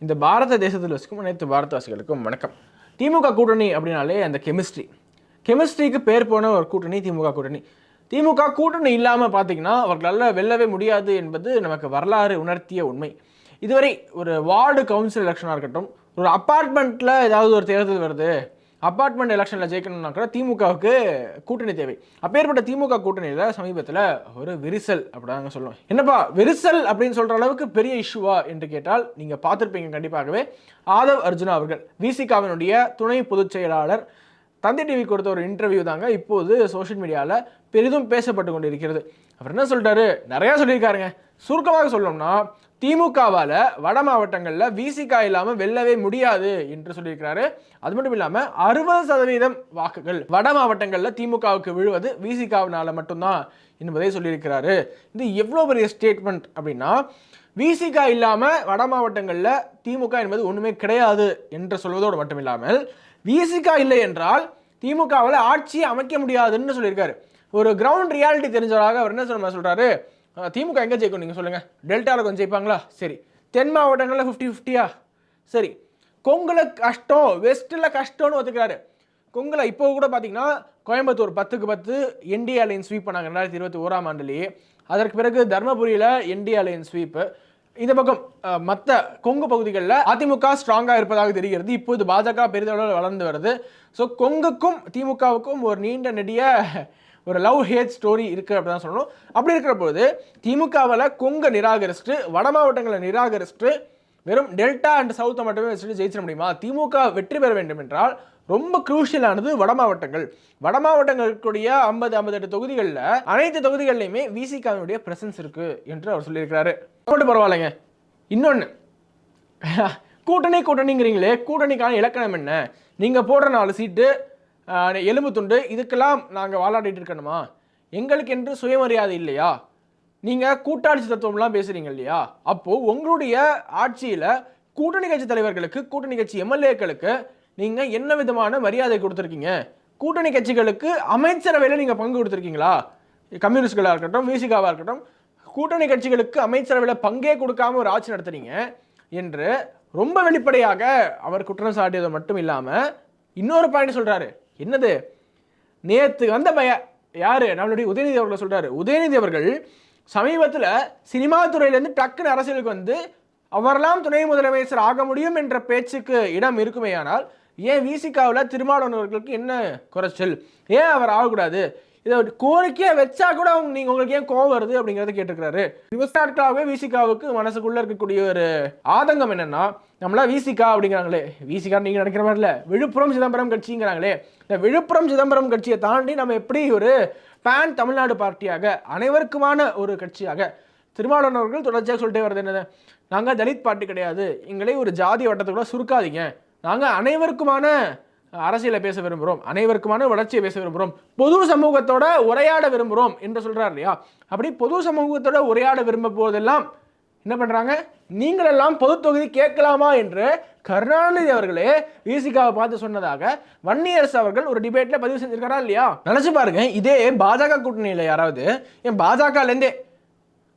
இந்த பாரத தேசத்தில் வசிக்கும் அனைத்து பாரதவாசிகளுக்கும் வணக்கம். திமுக கூட்டணி அப்படின்னாலே அந்த கெமிஸ்ட்ரி. கெமிஸ்ட்ரிக்கு பேர் போன ஒரு கூட்டணி திமுக கூட்டணி. திமுக கூட்டணி இல்லாமல் பார்த்தீங்கன்னா அவர்களால் வெல்லவே முடியாது என்பது நமக்கு வரலாறு உணர்த்திய உண்மை. இதுவரை ஒரு வார்டு கவுன்சில் எலெக்ஷனாக இருக்கட்டும் ஒரு அப்பார்ட்மெண்ட்டில் ஏதாவது ஒரு தேர்தல் வருது அப்பார்ட்மெண்ட் எலெக்ஷனில் ஜெயிக்கணும்னா கூட திமுகவுக்கு கூட்டணி தேவை. அப்பேற்பட்ட திமுக கூட்டணியில் சமீபத்தில் ஒரு விரிசல் அப்படிதாங்க சொல்லுவோம் என்னப்பா விரிசல் அப்படின்னு சொல்கிற அளவுக்கு பெரிய இஷ்யூவா என்று கேட்டால் நீங்கள் பார்த்துருப்பீங்க கண்டிப்பாகவே. ஆதவ் அர்ஜுனா அவர்கள் விசிகாவினுடைய துணை பொதுச் செயலாளர். தந்தை டிவி கொடுத்த ஒரு இன்டர்வியூ தாங்க இப்போது சோஷியல் மீடியாவில் பெரிதும் பேசப்பட்டு கொண்டு இருக்கிறது அவர் என்ன சொல்லிட்டாரு? நிறையா சொல்லியிருக்காருங்க. சுருக்கமாக சொல்லணும்னா திமுகவால் வட மாவட்டங்களில் விசிகா இல்லாமல் வெல்லவே முடியாது என்று சொல்லியிருக்கிறாரு. அது மட்டும் இல்லாமல் அறுபது சதவீதம் வாக்குகள் வட மாவட்டங்களில் திமுகவுக்கு விழுவது விசிகாவினால மட்டும்தான் என்பதை சொல்லியிருக்கிறாரு. இது எவ்வளோ பெரிய ஸ்டேட்மெண்ட் அப்படின்னா விசிகா இல்லாமல் வட மாவட்டங்களில் திமுக என்பது ஒன்றுமே கிடையாது என்று சொல்வதோடு மட்டும் இல்லாமல் விசிகா இல்லை என்றால் திமுகவில் ஆட்சி அமைக்க முடியாதுன்னு சொல்லியிருக்காரு. ஒரு கிரவுண்ட் ரியாலிட்டி தெரிஞ்சவராக அவர் என்ன சொல்ல சொல்கிறாரு திமுக எங்கே ஜெயிக்கும் நீங்கள் சொல்லுங்கள் டெல்டாவில் கொஞ்சம் ஜெயிப்பாங்களா? சரி. தென் மாவட்டங்களில் ஃபிஃப்டி ஃபிஃப்டியா சரி. கொங்குல கஷ்டம் வெஸ்ட்டில் கஷ்டம்னு ஒத்துக்கிறாரு. கொங்குல இப்போ கூட பார்த்தீங்கன்னா கோயம்புத்தூர் பத்துக்கு பத்து என்டிஏ அலைன் ஸ்வீப் பண்ணாங்க. ரெண்டாயிரத்தி இருபத்தி ஓராம் ஆண்டுலேயே. அதற்கு பிறகு தர்மபுரியில் என்டிஏ அலைன் ஸ்வீப்பு இந்த பக்கம் மற்ற கொங்கு பகுதிகளில் அதிமுக ஸ்ட்ராங்காக இருப்பதாக தெரிகிறது. இப்போது பாஜக பெரிதளவில் வளர்ந்து வருது. ஸோ கொங்குக்கும் திமுகவுக்கும் ஒரு நீண்ட நெடிய ஒரு லவ் ஹேட் ஸ்டோரி இருக்குது அப்படி தான் சொல்லணும். அப்படி இருக்கிற போது திமுகவில் கொங்க நிராகரிச்சுட்டு வட மாவட்டங்களை நிராகரிச்சுட்டு வெறும் டெல்டா அண்ட் சவுத்தை மட்டுமே வச்சுட்டு ஜெயிச்சிட முடியுமா? திமுக வெற்றி பெற வேண்டும் என்றால் ரொம்ப குரூஷியலானது வட மாவட்டங்கள். வட மாவட்டங்களுக்குடைய ஐம்பது ஐம்பத்தெட்டு தொகுதிகளில் அனைத்து தொகுதிகள்லையுமே விசிகாவினுடைய பிரசன்ஸ் இருக்குது என்று அவர் சொல்லியிருக்கிறாரு. மட்டும் பரவாயில்லைங்க. இன்னொன்று கூட்டணி கூட்டணிங்கிறீங்களே கூட்டணிக்கான இலக்கணம் என்ன? நீங்கள் போடுற நாலு சீட்டு எலும்பு துண்டு இதுக்கெல்லாம் நாங்கள் வாழாடிட்டு இருக்கணுமா? எங்களுக்கு என்று சுயமரியாதை இல்லையா? நீங்கள் கூட்டாட்சி தத்துவம்லாம் பேசுகிறீங்க இல்லையா? அப்போது உங்களுடைய ஆட்சியில் கூட்டணி கட்சி தலைவர்களுக்கு கூட்டணி கட்சி எம்எல்ஏக்களுக்கு நீங்கள் என்ன விதமான மரியாதை கொடுத்துருக்கீங்க? கூட்டணி கட்சிகளுக்கு அமைச்சரவையில் நீங்கள் பங்கு கொடுத்துருக்கீங்களா? கம்யூனிஸ்ட்களாக இருக்கட்டும் விசிகாவாக இருக்கட்டும் கூட்டணி கட்சிகளுக்கு அமைச்சரவையில் பங்கே கொடுக்காம ஒரு ஆட்சி நடத்துறீங்க என்று ரொம்ப வெளிப்படையாக அவர் குற்றம் சாட்டியது மட்டும் இல்லாமல் இன்னொரு பாயிண்ட் சொல்கிறாரு என்னது? நேற்று வந்த பய யார்? நம்மளுடைய உதயநிதி அவர்கள் சொல்கிறாரு உதயநிதி அவர்கள் சமீபத்தில் சினிமா துறையிலேருந்து டக்குன்னு அரசியலுக்கு வந்து அவரெல்லாம் துணை முதலமைச்சர் ஆக முடியும் என்ற பேச்சுக்கு இடம் இருக்குமேயானால் ஏன் விசிகாவில் திருமாவளவன் அவர்களுக்கு என்ன குறைச்சல்? ஏன் அவர் ஆகக்கூடாது? இதை கோரிக்கையை வச்சா கூட அவங்க நீங்கள் உங்களுக்கு ஏன் கோவம் வருது அப்படிங்கிறத கேட்டிருக்கிறாரு. இருபத்தி விசிகாவுக்கு மனசுக்குள்ள இருக்கக்கூடிய ஒரு ஆதங்கம் என்னன்னா நம்மளா விசிகா அப்படிங்கிறாங்களே. விசிகா நீங்க நினைக்கிற மாதிரி இல்ல விழுப்புரம் சிதம்பரம் கட்சிங்கிறாங்களே. இந்த விழுப்புரம் சிதம்பரம் கட்சியை தாண்டி நம்ம எப்படி ஒரு பேன் தமிழ்நாடு பார்ட்டியாக அனைவருக்குமான ஒரு கட்சியாக திருமாவளவன் அவர்கள் தொடர்ச்சியாக சொல்லிட்டே வருது என்னது? நாங்கள் தலித் பார்ட்டி கிடையாது. எங்களே ஒரு ஜாதி வட்டத்துக்குள்ள சுருக்காதீங்க. நாங்கள் அனைவருக்குமான அரசியலை பேச விரும்புகிறோம் அனைவருக்குமான வளர்ச்சியை பேச விரும்புகிறோம் பொது சமூகத்தோட உரையாட விரும்புகிறோம் என்று சொல்கிறார் இல்லையா? அப்படி பொது சமூகத்தோட உரையாட விரும்பும் போதெல்லாம் என்ன பண்ணுறாங்க நீங்களெல்லாம் பொது தொகுதி கேட்கலாமா என்று கருணாநிதி அவர்களே விசிகாவை பார்த்து சொன்னதாக வன்னியரசு அவர்கள் ஒரு டிபேட்டில் பதிவு செஞ்சிருக்காரா இல்லையா? நினச்சி பாருங்க இதே பாஜக கூட்டணியில் யாராவது என் பாஜகலேருந்தே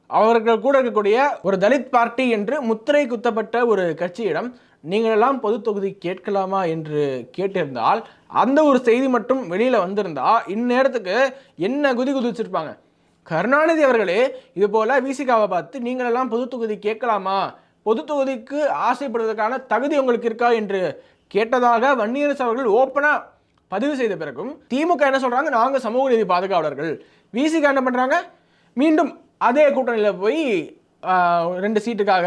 அவர்கள் கூட இருக்கக்கூடிய ஒரு தலித் பார்ட்டி என்று முத்திரை குத்தப்பட்ட ஒரு கட்சியிடம் நீங்களெல்லாம் பொது தொகுதி கேட்கலாமா என்று கேட்டிருந்தால் அந்த ஒரு செய்தி மட்டும் வெளியில் வந்திருந்தா இந்நேரத்துக்கு என்ன குதி குதிச்சிருப்பாங்க? கருணாநிதி அவர்களே இது போல விசிகாவை பார்த்து நீங்களெல்லாம் பொது தொகுதி கேட்கலாமா? பொது தொகுதிக்கு ஆசைப்படுவதற்கான தகுதி உங்களுக்கு இருக்கா? என்று கேட்டதாக வன்னியரசு அவர்கள் ஓப்பனாக பதிவு செய்த பிறகும் திமுக என்ன சொல்றாங்க? நாங்கள் சமூக நீதி பாதுகாவலர்கள். விசிகா என்ன பண்றாங்க? மீண்டும் அதே கூட்டணியில் போய் ரெண்டு சீட்டுக்காக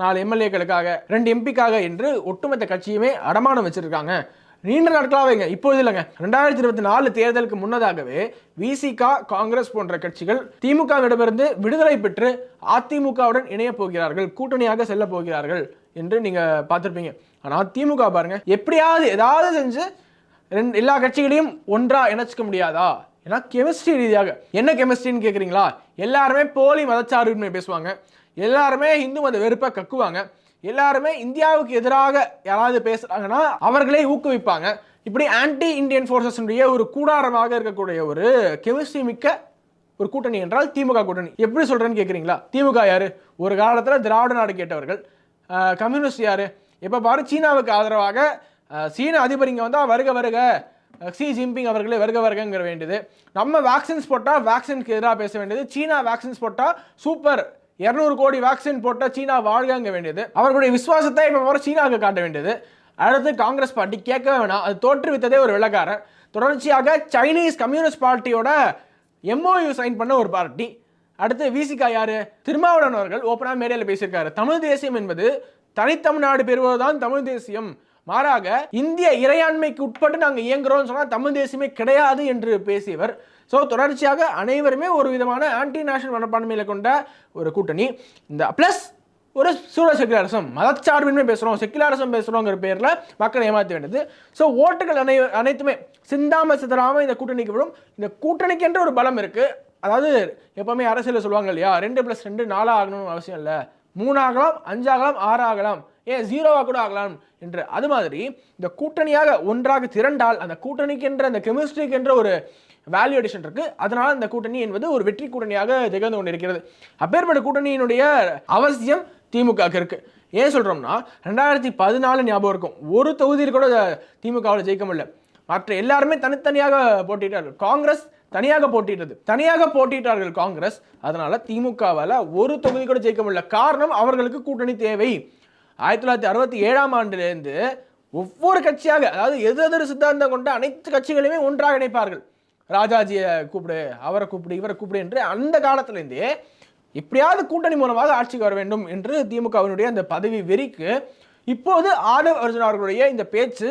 நாலு எம்எல்ஏக்களுக்காக ரெண்டு எம்பிக்காக என்று ஒட்டுமொத்த கட்சியுமே அடமானம் வச்சிருக்காங்க. நீண்ட நாட்களாகவேங்க இப்பொழுது இல்லைங்க. ரெண்டாயிரத்தி இருபத்தி நாலு தேர்தலுக்கு முன்னதாகவே விசிகா காங்கிரஸ் போன்ற கட்சிகள் திமுகவிடமிருந்து விடுதலை பெற்று அதிமுகவுடன் இணைய போகிறார்கள் கூட்டணியாக செல்ல போகிறார்கள் என்று நீங்க பார்த்துருப்பீங்க. ஆனால் திமுக பாருங்க எப்படியாவது ஏதாவது செஞ்சு ரெண்டு எல்லா கட்சிகளையும் ஒன்றா இணைச்சிக்க முடியாதா? ஏன்னா கெமிஸ்ட்ரி ரீதியாக. என்ன கெமிஸ்ட்ரின்னு கேட்குறீங்களா எல்லாருமே போலி மதச்சார்பின்மை பேசுவாங்க. எல்லாருமே இந்து மத வெறுப்பை கக்குவாங்க. எல்லாருமே இந்தியாவுக்கு எதிராக யாராவது பேசுகிறாங்கன்னா அவர்களே ஊக்குவிப்பாங்க. இப்படி ஆன்டி இந்தியன் ஃபோர்ஸஸ்னுடைய ஒரு கூடாரமாக இருக்கக்கூடிய ஒரு கெமிஸ்ட்ரி மிக்க ஒரு கூட்டணி என்றால் திமுக கூட்டணி. எப்படி சொல்கிறேன்னு கேட்குறீங்களா திமுக யார்? ஒரு காலத்தில் திராவிட நாடு கேட்டவர்கள். கம்யூனிஸ்ட் யார்? எப்போ பாரு சீனாவுக்கு ஆதரவாக சீன அதிபர் இங்கே வந்தால் வருக வருக அஹ், ஷி ஜின்பிங் அவர்களே வருக வருகங்கிற வேண்டியது. நம்ம வேக்சின்ஸ் போட்டால் வேக்சினுக்கு எதிராக பேச வேண்டியது. சீனா வேக்சின்ஸ் போட்டால் சூப்பர் இரநூறு கோடி வேக்சின் போட்டால் சீனா வாழ்கங்க வேண்டியது. அவர்களுடைய விசுவாசத்தை இப்போ வர சீனாவுக்கு காட்ட வேண்டியது. அடுத்து காங்கிரஸ் பார்ட்டி கேட்கவே வேணாம். அது தோற்றுவித்ததே ஒரு விளக்காரர். தொடர்ச்சியாக சைனீஸ் கம்யூனிஸ்ட் பார்ட்டியோட எம்ஓயு சைன் பண்ண ஒரு பார்ட்டி அடுத்து விசிகா யாரு? திருமாவளவன் அவர்கள் ஓப்பனாக மேடையில் பேசியிருக்காரு. தமிழ் தேசியம் என்பது தனித்தமிழ்நாடு பெறுவதுதான் தமிழ் தேசியம். மாறாக இந்திய இறையாண்மைக்கு உட்பட்டு நாங்கள் இயங்குறோம்னு சொன்னால் தமிழ் தேசியமே கிடையாது என்று பேசியவர் ஸோ தொடர்ச்சியாக அனைவருமே ஒரு விதமான ஆன்டி நேஷனல் மனப்பான்மையில் கொண்ட ஒரு கூட்டணி. இந்த ப்ளஸ் ஒரு சூழ செக்குலரிசம். மதச்சார்பின்மை பேசுகிறோம் செக்குலரிசம் பேசுகிறோங்கிற பேரில் மக்களை ஏமாற்ற வேண்டியது. ஸோ ஓட்டுகள் அனை அனைத்துமே சிந்தாமல் சிதறாமல் இந்த கூட்டணிக்கு விடும் இந்த கூட்டணிக்கென்ற ஒரு பலம் இருக்குது அதாவது எப்போவுமே அரசியலில் சொல்லுவாங்க இல்லையா? ரெண்டு ப்ளஸ் ரெண்டு நாலாக ஆகணும்னு அவசியம் இல்லை. மூணாகலாம் அஞ்சாகலாம் ஆறாகலாம். ஏன் ஜீரோவாக கூட ஆகலாம் என்று அது மாதிரி இந்த கூட்டணியாக ஒன்றாக திரண்டால் அந்த கூட்டணிக்கென்ற அந்த கெமிஸ்ட்ரிக்கென்ற ஒரு வேல்யூ அடிஷன் இருக்கு. அதனால் அந்த கூட்டணி என்பது ஒரு வெற்றி கூட்டணியாக திகழ்ந்து கொண்டிருக்கிறது. அப்பேற்பட்ட கூட்டணியினுடைய அவசியம் திமுகவுக்கு இருக்கு. ஏன் சொல்கிறோம்னா ரெண்டாயிரத்தி பதினாலு ஞாபகம் இருக்கும். ஒரு தொகுதியில் கூட திமுகவில் ஜெயிக்க முடியல. மற்ற எல்லாருமே தனித்தனியாக போட்டிட்டார்கள் காங்கிரஸ் தனியாக போட்டிட்டது தனியாக போட்டிட்டார்கள் காங்கிரஸ். அதனால் திமுகவால் ஒரு தொகுதி கூட ஜெயிக்க முடியல. காரணம் அவர்களுக்கு கூட்டணி தேவை. ஆயிரத்தி தொள்ளாயிரத்தி அறுபத்தி ஏழாம் ஆண்டுலேருந்து ஒவ்வொரு கட்சியாக அதாவது எது எதிர் சித்தாந்தம் கொண்ட அனைத்து கட்சிகளையுமே ஒன்றாக இணைப்பார்கள். ராஜாஜியை கூப்பிடு அவரை கூப்பிடு இவரை கூப்பிடு என்று அந்த காலத்திலேருந்தே எப்படியாவது கூட்டணி மூலமாக ஆட்சிக்கு வர வேண்டும் என்று திமுகவினுடைய அந்த பதவி வெறிக்கு இப்போது ஆதவ் அர்ஜுன் அவர்களுடைய இந்த பேச்சு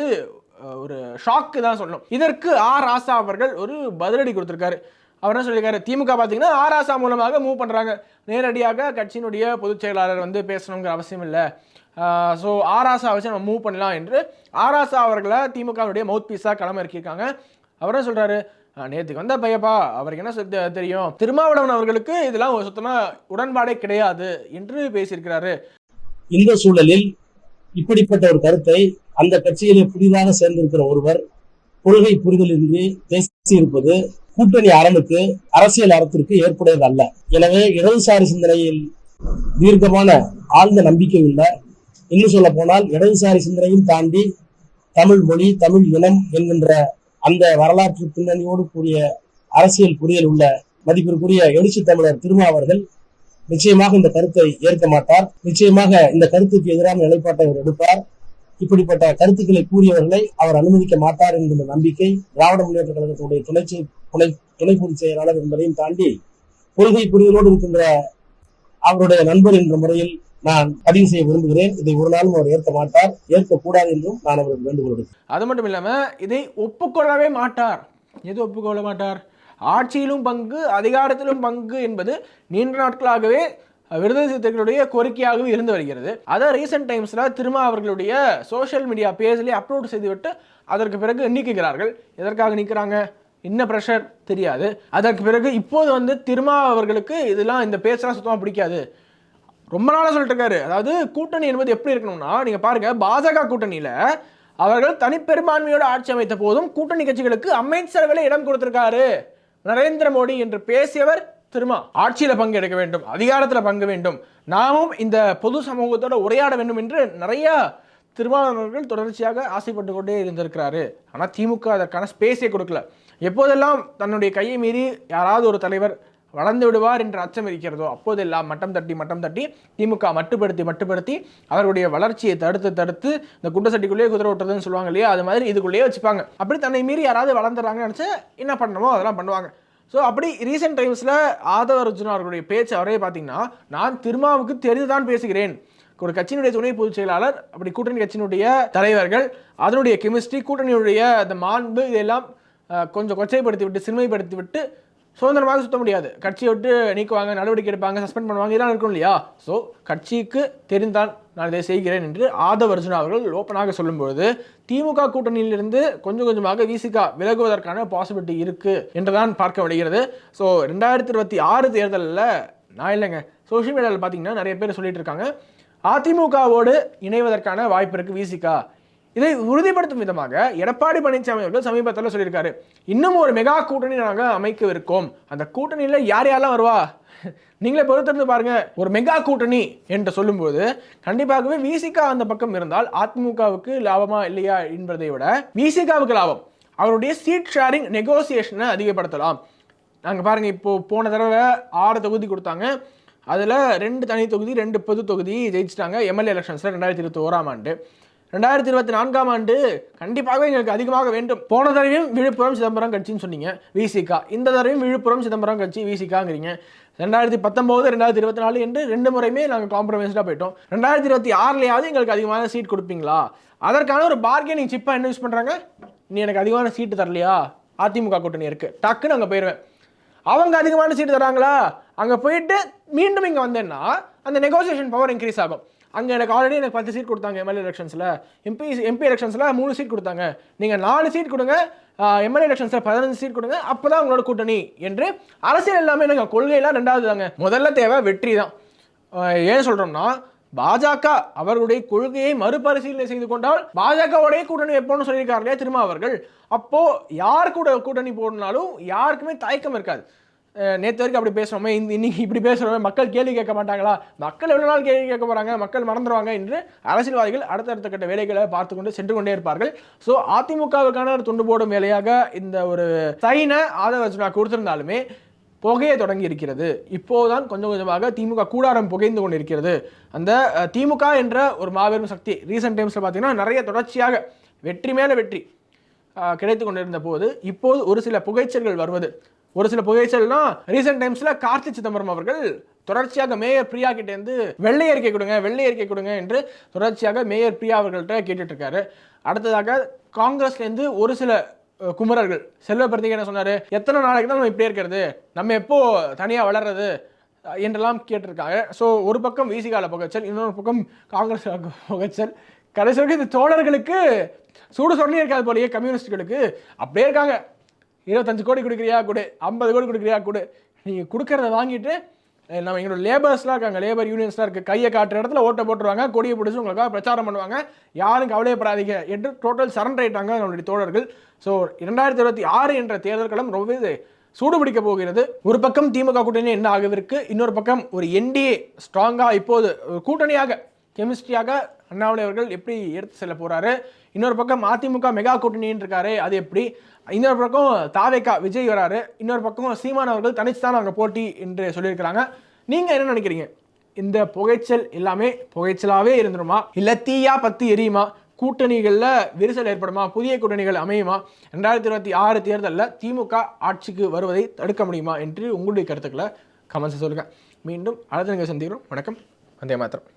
ஒரு ஷாக்கு தான் சொல்லணும். இதற்கு ஆர் ராசா அவர்கள் ஒரு பதிலடி கொடுத்துருக்காரு. அவர் என்ன சொல்லியிருக்காரு? திமுக பார்த்தீங்கன்னா ஆராசா மூலமாக மூவ் பண்ணுறாங்க நேரடியாக கட்சியினுடைய பொதுச் செயலாளர் வந்து பேசணுங்கிற அவசியம் இல்லை. ஸோ ஆராசா வச்சு நம்ம மூவ் பண்ணலாம் என்று ஆராசா அவர்களை திமுகவுடைய மவுத் பீஸாக களம் இறக்கியிருக்காங்க. அவர் என்ன சொல்கிறாரு நேற்றுக்கு வந்த பையப்பா அவருக்கு என்ன சொல்ல தெரியும்? திருமாவளவன் அவர்களுக்கு இதெல்லாம் சுத்தமாக உடன்பாடே கிடையாது என்று பேசியிருக்கிறாரு. இந்த சூழலில் இப்படிப்பட்ட ஒரு கருத்தை அந்த கட்சியிலே புதிதாக சேர்ந்திருக்கிற ஒருவர் கொள்கை புரிதலின்றி பேசியிருப்பது கூட்டணி அரணுக்கு அரசியல் அறத்திற்கு ஏற்புடையது அல்ல எனவே இடதுசாரி சிந்தனையில் தீர்க்கமான ஆழ்ந்த நம்பிக்கை உள்ள இன்னும் சொல்ல போனால் இடதுசாரி சிந்தனையும் தாண்டி தமிழ் மொழி தமிழ் இனம் என்கின்ற அந்த வரலாற்று பின்னணியோடு கூடிய அரசியல் புரியல் உள்ள மதிப்பிற்குரிய எழுச்சி தமிழர் திருமா அவர்கள் நிச்சயமாக இந்த கருத்தை ஏற்க மாட்டார். நிச்சயமாக இந்த கருத்துக்கு எதிரான நிலைப்பாட்டை அவர் எடுப்பார். இப்படிப்பட்ட கருத்துக்களை கூறியவர்களை அவர் அனுமதிக்க மாட்டார் என்கின்ற நம்பிக்கை திராவிட முன்னேற்ற கழகத்துடைய துணைச்சி துணை துணை பொதுச் செயலாளர் என்பதையும் தாண்டி கொள்கை புரிதலோடு இருக்கின்ற அவருடைய நண்பர் என்ற முறையில் நான் பதிவு செய்ய விரும்புகிறேன். இதை ஒரு நாளும் அவர் ஏற்க மாட்டார். ஏற்கக்கூடாது என்றும் நான் அவருக்கு வேண்டுகோள் விடுக்கிறேன். அது மட்டும் இல்லாமல் இதை ஒப்புக்கொள்ளவே மாட்டார். எது ஒப்புக்கொள்ள மாட்டார்? ஆட்சியிலும் பங்கு அதிகாரத்திலும் பங்கு என்பது நீண்ட நாட்களாகவே விடுதலை சிறுத்தைகளுடைய கோரிக்கையாகவே இருந்து வருகிறது. அதை ரீசெண்ட் டைம்ஸில் திரும்ப அவர்களுடைய சோஷியல் மீடியா பேஜ்லேயே அப்லோட் செய்துவிட்டு அதற்கு பிறகு நீக்குகிறார்கள். எதற்காக நீக்கிறாங்க? என்ன ப்ரெஷர் தெரியாது. அதற்கு பிறகு இப்போது வந்து திருமா அவர்களுக்கு இதெல்லாம் இந்த பேசுகிறா சுத்தமாக பிடிக்காது. ரொம்ப நாளாக சொல்லிட்டு இருக்காரு. அதாவது கூட்டணி என்பது எப்படி இருக்கணும்னா நீங்கள் பாருங்க பாஜக கூட்டணியில் அவர்கள் தனிப்பெரும்பான்மையோடு ஆட்சி அமைத்த போதும் கூட்டணி கட்சிகளுக்கு அமைச்சரவையில் இடம் கொடுத்திருக்காரு. நரேந்திர மோடி என்று பேசியவர் திருமா. ஆட்சியில் பங்கு எடுக்க வேண்டும் அதிகாரத்தில் பங்கு வேண்டும். நாமும் இந்த பொது சமூகத்தோடு உரையாட வேண்டும் என்று நிறையா திருமாவளவர்கள் தொடர்ச்சியாக ஆசைப்பட்டு கொண்டே இருந்திருக்கிறாரு. ஆனால் திமுக அதற்கான ஸ்பேஸே கொடுக்கல. எப்போதெல்லாம் தன்னுடைய கையை மீறி யாராவது ஒரு தலைவர் வளர்ந்து விடுவார் என்ற அச்சம் இருக்கிறதோ அப்போதெல்லாம் மட்டம் தட்டி மட்டம் தட்டி திமுக மட்டுப்படுத்தி மட்டுப்படுத்தி அவருடைய வளர்ச்சியை தடுத்து தடுத்து இந்த குண்டசட்டிக்குள்ளேயே குதிரை ஓட்டுறதுன்னு சொல்லுவாங்க இல்லையா? அது மாதிரி இதுக்குள்ளேயே வச்சுப்பாங்க. அப்படி தன்னை மீறி யாராவது வளர்ந்துறாங்கன்னு நினச்சா என்ன பண்ணணுமோ அதெல்லாம் பண்ணுவாங்க. ஸோ அப்படி ரீசெண்ட் டைம்ஸில் ஆதவ அர்ஜுனா அவர்களுடைய பேச்சு அவரே பார்த்தீங்கன்னா நான் திருமாவுக்கு தெரிந்து தான் பேசுகிறேன். ஒரு கட்சியினுடைய துணை பொதுச் செயலாளர் அப்படி கூட்டணி கட்சியினுடைய தலைவர்கள் அதனுடைய கெமிஸ்ட்ரி கூட்டணியுடைய அந்த மாண்பு இதெல்லாம் கொஞ்சம் கொச்சைப்படுத்தி விட்டு சிறுமைப்படுத்தி விட்டு சுதந்திரமாக சுத்த முடியாது. கட்சியை விட்டு நீக்குவாங்க நடவடிக்கை எடுப்பாங்க சஸ்பெண்ட் பண்ணுவாங்க இதெல்லாம் இருக்கும் இல்லையா? ஸோ கட்சிக்கு தெரிந்தான் நான் இதை செய்கிறேன் என்று ஆதவ அர்ஜுனா அவர்கள் ஓப்பனாக சொல்லும்பொழுது திமுக கூட்டணியிலிருந்து கொஞ்சம் கொஞ்சமாக விசிகா விலகுவதற்கான பாசிபிலிட்டி இருக்குது என்றுதான் பார்க்க முடிகிறது. ஸோ ரெண்டாயிரத்தி இருபத்தி ஆறு தேர்தலில் நான் இல்லைங்க சோஷியல் மீடியாவில் பார்த்தீங்கன்னா நிறைய பேர் சொல்லிட்டு இருக்காங்க அதிமுகவோடு இணைவதற்கான வாய்ப்பு இருக்குது விசிகா இதை உறுதிப்படுத்தும் விதமாக எடப்பாடி பழனிசாமி அவர்கள் சமீபத்தில் சொல்லியிருக்காரு இன்னும் ஒரு மெகா கூட்டணி நாங்கள் அமைக்கவிருக்கோம். அந்த கூட்டணியில் யார் யாரெல்லாம் வருவா? நீங்களே பொறுத்திருந்து பாருங்க ஒரு மெகா கூட்டணி என்று சொல்லும்போது கண்டிப்பாகவே விசிகா அந்த பக்கம் இருந்தால் அதிமுகவுக்கு லாபமா இல்லையா என்பதை விட விசிகாவுக்கு லாபம். அவருடைய சீட் ஷேரிங் நெகோசியேஷனை அதிகப்படுத்தலாம். நாங்கள் பாருங்க இப்போ போன தடவை ஆறு தொகுதி கொடுத்தாங்க. அதில் ரெண்டு தனி தொகுதி ரெண்டு பொது தொகுதி ஜெயிச்சிட்டாங்க. எம்எல்ஏ எலெக்ஷன்ஸில் ரெண்டாயிரத்தி இருபத்தி ஓராம் ஆண்டு. ரெண்டாயிரத்தி இருபத்தி நான்காம் ஆண்டு கண்டிப்பாகவே எங்களுக்கு அதிகமாக வேண்டும். போன தடவையும் விழுப்புரம் சிதம்பரம் கட்சின்னு சொன்னீங்க விசிகா இந்த தடவையும் விழுப்புரம் சிதம்பரம் கட்சி விசிகாங்கிறீங்க ரெண்டாயிரத்தி பத்தொம்போது ரெண்டாயிரத்தி இருபத்தி நாலு என்று ரெண்டு முறையுமே நாங்கள் காம்ப்ரமைஸ்டாக போயிட்டோம். ரெண்டாயிரத்தி இருபத்தி ஆறுலையாவது எங்களுக்கு அதிகமான சீட் கொடுப்பீங்களா? அதற்கான ஒரு பார்கெனிங் சிப்பாக என்ன யூஸ் பண்ணுறாங்க நீ எனக்கு அதிகமான சீட்டு தரலையா? அதிமுக கூட்டணி இருக்குது டக்குன்னு அங்கே போயிடுவேன் அவங்க அதிகமான சீட்டு தராங்களா? அங்கே போயிட்டு மீண்டும் இங்கே வந்தேன்னா அந்த நெகோசியேஷன் பவர் இன்க்ரீஸ் ஆகும். அங்கே எனக்கு ஆல்ரெடி எனக்கு பத்து சீட் கொடுத்தாங்க எம்எல்ஏ எலெக்ஷன்ஸில் எம்பி எம்பி எலெக்ஷன்ஸில் மூணு சீட் கொடுத்தாங்க. நீங்கள் நாலு சீட் கொடுங்க எம்எல்ஏ எலெக்ஷன்ஸில் பதினஞ்சு சீட் கொடுங்க அப்போ தான் உங்களோட கூட்டணி என்று அரசியல் எல்லாமே நாங்கள் கொள்கையெல்லாம் ரெண்டாவது தாங்க. முதல்ல தேவை வெற்றி தான். ஏன் சொல்கிறோம்னா பாஜக அவர்களுடைய கொள்கையை மறுபரிசீலனை செய்து கொண்டால் பாஜகவுடைய கூட்டணி எப்போன்னு சொல்லியிருக்காரு இல்லையா திரும்ப அவர்கள் அப்போ யார் கூட கூட்டணி போடணும்னாலும் யாருக்குமே தயக்கம் இருக்காது. நேற்று வரைக்கும் அப்படி பேசுறோமே இந்த இன்னைக்கு இப்படி பேசுகிறோமே மக்கள் கேள்வி கேட்க மாட்டாங்களா? மக்கள் எவ்வளோ நாள் கேள்வி கேட்க போகிறாங்க மக்கள் மறந்துடுவாங்க என்று அரசியல்வாதிகள் அடுத்தடுத்த கட்ட வேலைகளை பார்த்து கொண்டு சென்று கொண்டே இருப்பார்கள். ஸோ அதிமுகவுக்கான ஒரு துண்டு போடும் வேலையாக இந்த ஒரு சைனை ஆதரவு அர்ஜுனா கொடுத்திருந்தாலுமே புகைய தொடங்கி இருக்கிறது. இப்போதான் கொஞ்சம் கொஞ்சமாக திமுக கூடாரம் புகைந்து கொண்டு இருக்கிறது அந்த திமுக என்ற ஒரு மாபெரும் சக்தி ரீசெண்ட் டைம்ஸில் பார்த்தீங்கன்னா நிறைய தொடர்ச்சியாக வெற்றி மேல வெற்றி கிடைத்து கொண்டிருந்த போது இப்போது ஒரு சில புகைச்சல்கள் வருவது. ஒரு சில புகைச்சல்னா ரீசெண்ட் டைம்ஸ்ல கார்த்தி சிதம்பரம் அவர்கள் தொடர்ச்சியாக மேயர் பிரியா கிட்டேருந்து வெள்ளை அறிக்கை கொடுங்க வெள்ளை அறிக்கை கொடுங்க என்று தொடர்ச்சியாக மேயர் பிரியா அவர்கள்ட்ட கேட்டுட்டு இருக்காரு அடுத்ததாக காங்கிரஸ்லேருந்து ஒரு சில குமரர்கள் செல்வ பிரதிக்கு என்ன சொன்னார்? எத்தனை நாளைக்கு தான் நம்ம இப்படியே இருக்கிறது? நம்ம எப்போ தனியாக வளர்றது? என்றெல்லாம் கேட்டிருக்காங்க ஸோ ஒரு பக்கம் விசிகால புகைச்சல் இன்னொரு பக்கம் காங்கிரஸ் புகைச்சல். கடைசி வரைக்கும் இந்த தோழர்களுக்கு சூடு சொன்னே இருக்காது போலயே கம்யூனிஸ்டுகளுக்கு. அப்படியே இருக்காங்க. இருபத்தஞ்சு கோடி கொடுக்குறியா? கொடு. ஐம்பது கோடி கொடுக்குறியா? கொடு. நீங்கள் கொடுக்கறத வாங்கிட்டு நம்ம எங்களோட லேபர்ஸ்லாம் இருக்காங்க. லேபர் யூனியன்ஸ்லாம் இருக்குது கையை காட்டுற இடத்துல ஓட்டை போட்டுருவாங்க. கொடியை பிடிச்சி உங்களுக்காக பிரச்சாரம் பண்ணுவாங்க. யாரும் கவலையப்படாதீங்க என்று டோட்டல் சரண்டர் ஆயிட்டாங்க நம்மளுடைய தோழர்கள். ஸோ இரண்டாயிரத்தி இருபத்தி ஆறு என்ற தேர்தல் களம் ரொம்பவே சூடு போகிறது. ஒரு பக்கம் திமுக கூட்டணி என்ன ஆகவிருக்கு? இன்னொரு பக்கம் ஒரு என்டிஏ ஸ்ட்ராங்காக இப்போது ஒரு கூட்டணியாக கெமிஸ்ட்ரியாக அண்ணாமலை அவர்கள் எப்படி எடுத்து செல்ல போகிறாரு இன்னொரு பக்கம் அதிமுக மெகா கூட்டணின்னு இருக்காரு அது எப்படி? இன்னொரு பக்கம் தாவேக்கா விஜய் வராரு. இன்னொரு பக்கம் சீமான் அவர்கள் தனிச்சுதான் அவங்க போட்டி என்று சொல்லியிருக்கிறாங்க. நீங்கள் என்ன நினைக்கிறீங்க? இந்த புகைச்சல் எல்லாமே புகைச்சலாகவே இருந்துருமா? இல்லை தீயா பற்றி எரியுமா? கூட்டணிகளில் விரிசல் ஏற்படுமா? புதிய கூட்டணிகள் அமையுமா? ரெண்டாயிரத்தி இருபத்தி ஆறு தேர்தலில் திமுக ஆட்சிக்கு வருவதை தடுக்க முடியுமா? என்று உங்களுடைய கருத்துக்களை கமெண்ட்ஸ் சொல்லுங்கள் மீண்டும் அடுத்த நீங்கள் சந்திக்கிறோம். வணக்கம். வந்தே மாத்திரம்